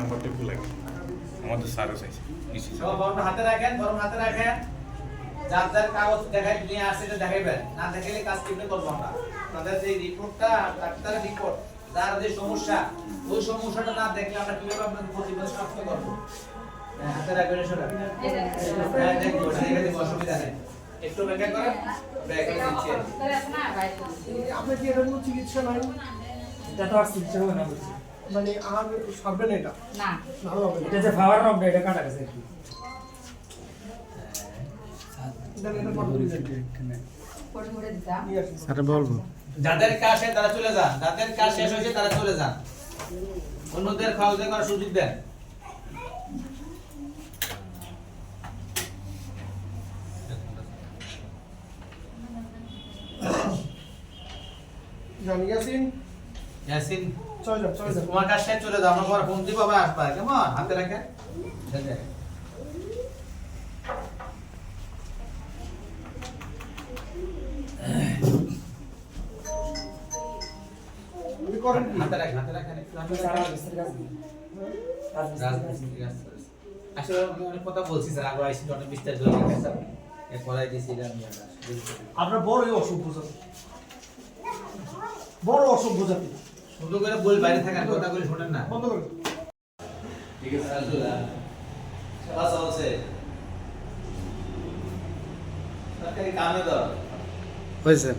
নাম্বারটা ভুল লাগে। আমাদের স্যারও চাইছে হাতে রাখেন বরং হাতে রাখেন। যার যার কাগজ দেখাই নিয়ে এটা দেখাইবেন। না দেখাইলে কাজ কীভাবে করব আমরা? আপনাদের যে রিপোর্টটা ডাক্তারের রিপোর্ট যার যে সমস্যা ওই সমস্যাটা না দেখলে আমরা কীভাবে আপনাদের প্রতিবেদন সমাপ্ত করব? হ্যাঁ, হাতে রাখবেন রাখবেন। হ্যাঁ অসুবিধা নেই। একটু অপেক্ষা করেন। ব্যাগে দিচ্ছি। আপনার কি এটা কোনো চিকিৎসা নাই এটা তো আর চিকিৎসা হবে না বলছি। মানে আর সারবে না এটা? না। ভালো হবে এটা যে পাওয়ার রকটা এটা কাটা গেছে একটু বলব। যাদের কাজ শেষ তারা চলে যান। যাদের কাজ শেষ হয়েছে তারা চলে যান। অন্যদের খাওয়া দাওয়া করার সুযোগ দেন। জানি ইয়াসিন চলে যাও চলে যাও। তোমার শেষ চলে যাও আমরা পরে ফোন দিব আবার আসবা কেমন? হাতে রাখে। করেন হাতে হাতে হাতে কাছে কাছে। আসলে আমি অনেক কথা বলছি স্যার আগে আইসি অনেক বিস্তারিত গেছে স্যার। এর পরে দিয়েছিলাম আমি আপনার বড়ই অসভ্য জাতি। বড় অসভ্য জাতি। শুধু করে বল বাইরে থাকার কথা বলে শোনেন না। বন্ধ করে। ঠিক আছে আলহামদুলিল্লাহ। সেবা চলছে সরকারি কামে দাও। হয়েছে।